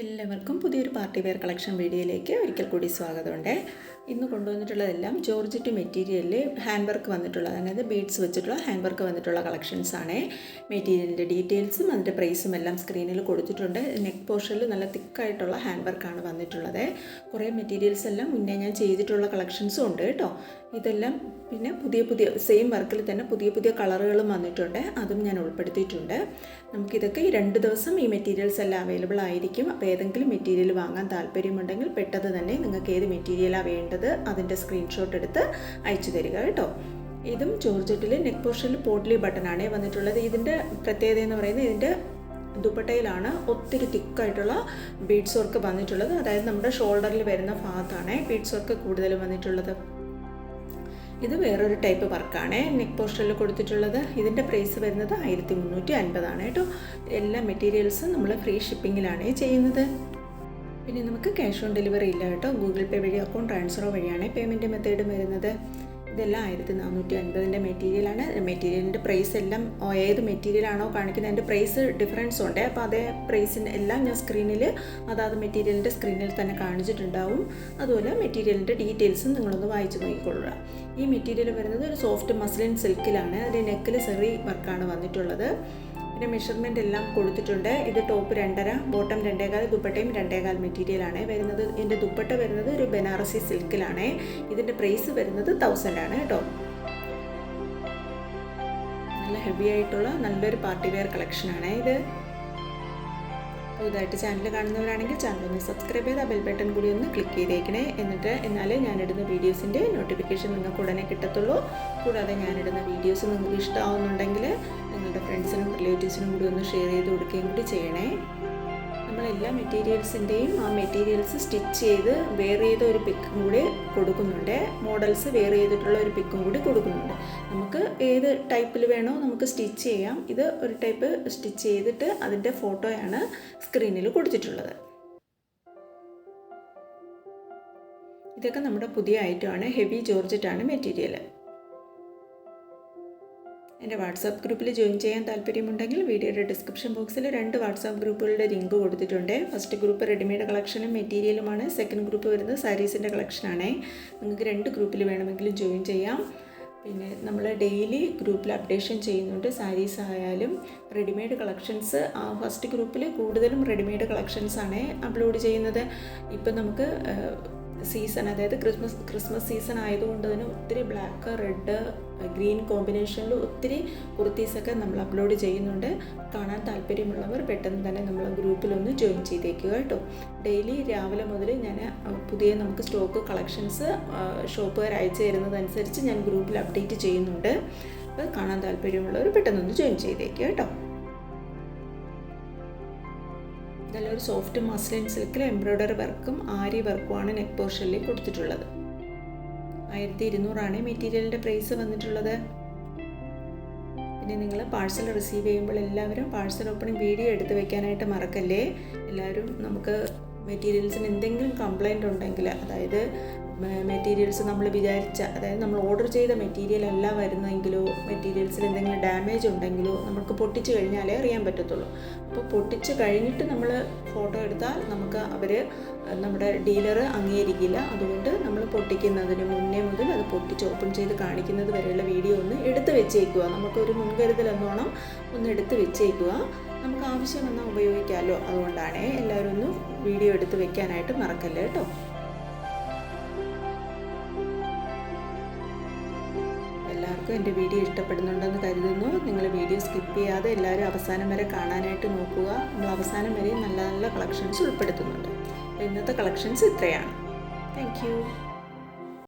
എല്ലാവർക്കും പുതിയൊരു party wear collection വീഡിയോയിലേക്ക് ഒരിക്കൽ കൂടി സ്വാഗതമുണ്ട്. ഇന്ന് കൊണ്ടുവന്നിട്ടുള്ളതെല്ലാം ജോർജറ്റ് മെറ്റീരിയലിൽ ഹാൻഡ് വർക്ക് വന്നിട്ടുള്ള അതായത് ബീഡ്സ് വെച്ചിട്ടുള്ള ഹാൻഡ് വർക്ക് വന്നിട്ടുള്ള കളക്ഷൻസ് ആണ്. മെറ്റീരിയലിന്റെ ഡീറ്റെയിൽസും അതിന്റെ പ്രൈസും എല്ലാം സ്ക്രീനിൽ കൊടുത്തിട്ടുണ്ട്. നെക്ക് പോർഷനിൽ നല്ല തിക്കായിട്ടുള്ള ഹാൻഡ് വർക്കാണ് വന്നിട്ടുള്ളത്. കുറേ മെറ്റീരിയൽസ് എല്ലാം മുന്നേ ഞാൻ ചെയ്തിട്ടുള്ള കളക്ഷൻസും ഉണ്ട് കേട്ടോ. ഇതെല്ലാം പിന്നെ പുതിയ പുതിയ സെയിം വർക്കിൽ തന്നെ പുതിയ പുതിയ കളറുകളും വന്നിട്ടുണ്ട്. അതും ഞാൻ ഉൾപ്പെടുത്തിയിട്ടുണ്ട്. നമുക്കിതൊക്കെ ഈ രണ്ട് ദിവസം ഈ മെറ്റീരിയൽസ് എല്ലാം അവൈലബിൾ ആയിരിക്കും. അപ്പോൾ ഏതെങ്കിലും മെറ്റീരിയൽ വാങ്ങാൻ താല്പര്യമുണ്ടെങ്കിൽ പെട്ടെന്ന് തന്നെ നിങ്ങൾക്ക് ഏത് മെറ്റീരിയലാണ് വേണ്ടത് അതിന്റെ സ്ക്രീൻഷോട്ട് എടുത്ത് അയച്ചു തരിക കേട്ടോ. ഇതും ജോർജറ്റിൽ നെക്ക് പോർഷനിൽ പോട്ട്ലി ബട്ടണാണ് വന്നിട്ടുള്ളത്. ഇതിന്റെ പ്രത്യേകത എന്ന് പറയുന്നത് ഇതിന്റെ ദുപ്പട്ടയിലാണ് ഒത്തിരി തിക്കായിട്ടുള്ള ബീഡ്സ് വർക്ക് വന്നിട്ടുള്ളത്. അതായത് നമ്മുടെ ഷോൾഡറിൽ വരുന്ന ഭാഗത്താണ് ബീഡ്സ് വർക്ക് കൂടുതൽ വന്നിട്ടുള്ളത്. ഇത് വേറൊരു ടൈപ്പ് വർക്കാണ്. നെക്ക് പോസ്റ്ററിൽ കൊടുത്തിട്ടുള്ളത്. ഇതിന്റെ പ്രൈസ് വരുന്നത് ആയിരത്തി മുന്നൂറ്റി അൻപതാണ് കേട്ടോ എല്ലാ മെറ്റീരിയൽസും നമ്മൾ ഫ്രീ ഷിപ്പിങ്ങിലാണ് ചെയ്യുന്നത്. പിന്നെ നമുക്ക് ക്യാഷ് ഓൺ ഡെലിവറി ഇല്ല കേട്ടോ. ഗൂഗിൾ പേ വഴി അക്കൗണ്ട് ട്രാൻസ്ഫറോ വഴിയാണ് പേയ്മെന്റ് മെത്തേഡ് വരുന്നത്. ഇതെല്ലാം ആയിരത്തി നാനൂറ്റി അൻപതിന്റെ മെറ്റീരിയലാണ്. മെറ്റീരിയലിന്റെ പ്രൈസ് എല്ലാം ഏത് മെറ്റീരിയലാണോ കാണിക്കുന്നത് അതിന്റെ പ്രൈസ് ഡിഫറൻസ് ഉണ്ട്. അപ്പോൾ അതേ പ്രൈസിന് എല്ലാം ഞാൻ സ്ക്രീനിൽ അതാത് മെറ്റീരിയലിന്റെ സ്ക്രീനിൽ തന്നെ കാണിച്ചിട്ടുണ്ടാവും. അതുപോലെ മെറ്റീരിയലിന്റെ ഡീറ്റെയിൽസും നിങ്ങളൊന്ന് വായിച്ച് നോക്കിക്കൊള്ളുക. ഈ മെറ്റീരിയൽ വരുന്നത് ഒരു സോഫ്റ്റ് മസ്ലിൻ സിൽക്കിലാണ് അതിന്റെ നെക്കിൽ സെറി വർക്കാണ് വന്നിട്ടുള്ളത്. പിന്നെ മെഷർമെന്റ് എല്ലാം കൊടുത്തിട്ടുണ്ട്. ഇത് ടോപ്പ് രണ്ടര ബോട്ടം രണ്ടേകാൽ ദുപ്പട്ടയും രണ്ടേകാൽ മെറ്റീരിയലാണ് വരുന്നത് എന്റെ ദുപ്പട്ട വരുന്നത് ഒരു ബനാറസി സിൽക്കിലാണ്. ഇതിന്റെ പ്രൈസ് വരുന്നത് തൗസൻഡ് ആണ് കേട്ടോ നല്ല ഹെവി ആയിട്ടുള്ള നല്ലൊരു പാർട്ടി വെയർ കളക്ഷനാണ് ഇത്. പുതുതായിട്ട് ചാനൽ കാണുന്നവരാണെങ്കിൽ ചാനൽ ഒന്ന് സബ്സ്ക്രൈബ് ചെയ്ത് ബെൽ ബട്ടൺ കൂടി ഒന്ന് ക്ലിക്ക് ചെയ്തേക്കണേ. എന്നിട്ട് എന്നാലേ ഞാനിടുന്ന വീഡിയോസിന്റെ നോട്ടിഫിക്കേഷൻ നിങ്ങൾക്ക് ഉടനെ കിട്ടത്തുള്ളൂ. കൂടാതെ ഞാനിടുന്ന വീഡിയോസ് നിങ്ങൾക്ക് ഇഷ്ടമാവുന്നുണ്ടെങ്കിൽ നിങ്ങളുടെ ഫ്രണ്ട്സിനും റിലേറ്റീവ്സിനും കൂടി ഒന്ന് ഷെയർ ചെയ്ത് കൊടുക്കുകയും കൂടി ചെയ്യണേ. നമ്മളെല്ലാ മെറ്റീരിയൽസിന്റെയും ആ മെറ്റീരിയൽസ് സ്റ്റിച്ച് ചെയ്ത് വെയർ ചെയ്ത ഒരു പിക്കും കൂടി കൊടുക്കുന്നുണ്ട്. മോഡൽസ് വെയർ ചെയ്തിട്ടുള്ള ഒരു പിക്കും കൂടി കൊടുക്കുന്നുണ്ട്. നമുക്ക് ഏത് ടൈപ്പിൽ വേണോ നമുക്ക് സ്റ്റിച്ച് ചെയ്യാം. ഇത് ഒരു ടൈപ്പ് സ്റ്റിച്ച് ചെയ്തിട്ട് അതിന്റെ ഫോട്ടോയാണ് സ്ക്രീനിൽ കൊടുത്തിട്ടുള്ളത്. ഇതൊക്കെ നമ്മുടെ പുതിയ ഐറ്റമാണ്. ഹെവി ജോർജറ്റാണ് മെറ്റീരിയൽ എന്റെ വാട്സാപ്പ് ഗ്രൂപ്പിൽ ജോയിൻ ചെയ്യാൻ താല്പര്യമുണ്ടെങ്കിൽ വീഡിയോയുടെ ഡിസ്ക്രിപ്ഷൻ ബോക്സിൽ രണ്ട് വാട്സാപ്പ് ഗ്രൂപ്പുകളുടെ ലിങ്ക് കൊടുത്തിട്ടുണ്ട്. ഫസ്റ്റ് ഗ്രൂപ്പ് റെഡിമെയ്ഡ് കളക്ഷനും മെറ്റീരിയലുമാണ്. സെക്കൻഡ് ഗ്രൂപ്പ് വരുന്നത് സാരീസിന്റെ കളക്ഷനാണ്. നിങ്ങൾക്ക് രണ്ട് ഗ്രൂപ്പിൽ വേണമെങ്കിലും ജോയിൻ ചെയ്യാം. പിന്നെ നമ്മൾ ഡെയിലി ഗ്രൂപ്പിൽ അപ്ഡേഷൻ ചെയ്യുന്നുണ്ട്. സാരീസ് ആയാലും റെഡിമെയ്ഡ് കളക്ഷൻസ് ആ ഫസ്റ്റ് ഗ്രൂപ്പിൽ കൂടുതലും റെഡിമെയ്ഡ് കളക്ഷൻസ് ആണ് അപ്ലോഡ് ചെയ്യുന്നത്. ഇപ്പം നമുക്ക് സീസൺ അതായത് ക്രിസ്മസ് ക്രിസ്മസ് സീസൺ ആയതുകൊണ്ട് തന്നെ ഒത്തിരി ബ്ലാക്ക് റെഡ് ഗ്രീൻ കോമ്പിനേഷനിൽ ഒത്തിരി കുർത്തീസൊക്കെ നമ്മൾ അപ്ലോഡ് ചെയ്യുന്നുണ്ട്. കാണാൻ താല്പര്യമുള്ളവർ പെട്ടെന്ന് തന്നെ നമ്മൾ ഗ്രൂപ്പിലൊന്ന് ജോയിൻ ചെയ്തേക്കുക കേട്ടോ. ഡെയിലി രാവിലെ മുതൽ ഞാൻ പുതിയ നമുക്ക് സ്റ്റോക്ക് കളക്ഷൻസ് ഷോപ്പുകാർ അയച്ചു തരുന്നതനുസരിച്ച് ഞാൻ ഗ്രൂപ്പിൽ അപ്ഡേറ്റ് ചെയ്യുന്നുണ്ട്. അപ്പോൾ കാണാൻ താല്പര്യമുള്ളവർ പെട്ടെന്നൊന്ന് ജോയിൻ ചെയ്തേക്കുക കേട്ടോ. ഇതെല്ലാം ഒരു സോഫ്റ്റ് മസ്ലിൻ സിൽക്കിൽ എംബ്രോയ്ഡറി വർക്കും ആരി വർക്കുമാണ് നെക്ക് പോർഷനിൽ കൊടുത്തിട്ടുള്ളത്. ആയിരത്തി ഇരുന്നൂറാണ് മെറ്റീരിയലിന്റെ പ്രൈസ് വന്നിട്ടുള്ളത്. പിന്നെ നിങ്ങൾ പാഴ്സൽ റിസീവ് ചെയ്യുമ്പോൾ എല്ലാവരും പാഴ്സൽ ഓപ്പണിംഗ് വീഡിയോ എടുത്ത് വെക്കാനായിട്ട് മറക്കല്ലേ? എല്ലാവരും നമുക്ക് മെറ്റീരിയൽസിന് എന്തെങ്കിലും കംപ്ലൈന്റ് ഉണ്ടെങ്കിൽ അതായത് മെറ്റീരിയൽസ് നമ്മൾ വിചാരിച്ച അതായത് നമ്മൾ ഓർഡർ ചെയ്ത മെറ്റീരിയൽ അല്ല വരുന്നതെങ്കിലോ മെറ്റീരിയൽസിൽ എന്തെങ്കിലും ഡാമേജ് ഉണ്ടെങ്കിലോ നമുക്ക് പൊട്ടിച്ച് കഴിഞ്ഞാലേ അറിയാൻ പറ്റത്തുള്ളൂ. അപ്പോൾ പൊട്ടിച്ച് കഴിഞ്ഞിട്ട് നമ്മൾ ഫോട്ടോ എടുത്താൽ നമുക്ക് അവർ നമ്മുടെ ഡീലർ അംഗീകരിക്കില്ല. അതുകൊണ്ട് നമ്മൾ പൊട്ടിക്കുന്നതിന് മുന്നേ മുതൽ അത് പൊട്ടിച്ച് ഓപ്പൺ ചെയ്ത് കാണിക്കുന്നത് വരെയുള്ള വീഡിയോ ഒന്ന് എടുത്ത് വെച്ചേക്കുക. നമുക്കൊരു മുൻകരുതൽ എന്നോണം ഒന്ന് എടുത്ത് വെച്ചേക്കുക. നമുക്ക് ആവശ്യം വന്നാൽ ഉപയോഗിക്കാമല്ലോ. അതുകൊണ്ടാണ് എല്ലാവരും ഒന്ന് വീഡിയോ എടുത്ത് വെക്കാനായിട്ട് മറക്കല്ലേ കേട്ടോ. എല്ലാവർക്കും എന്റെ വീഡിയോ ഇഷ്ടപ്പെടുന്നുണ്ടെന്ന് കരുതുന്നു. നിങ്ങൾ വീഡിയോ സ്കിപ്പ് ചെയ്യാതെ എല്ലാവരും അവസാനം വരെ കാണാനായിട്ട് നോക്കുക. നമ്മൾ അവസാനം വരെ നല്ല നല്ല കളക്ഷൻസ് ഉൾപ്പെടുത്തുന്നുണ്ട്. ഇന്നത്തെ കളക്ഷൻസ് ഇത്രയാണ്. താങ്ക്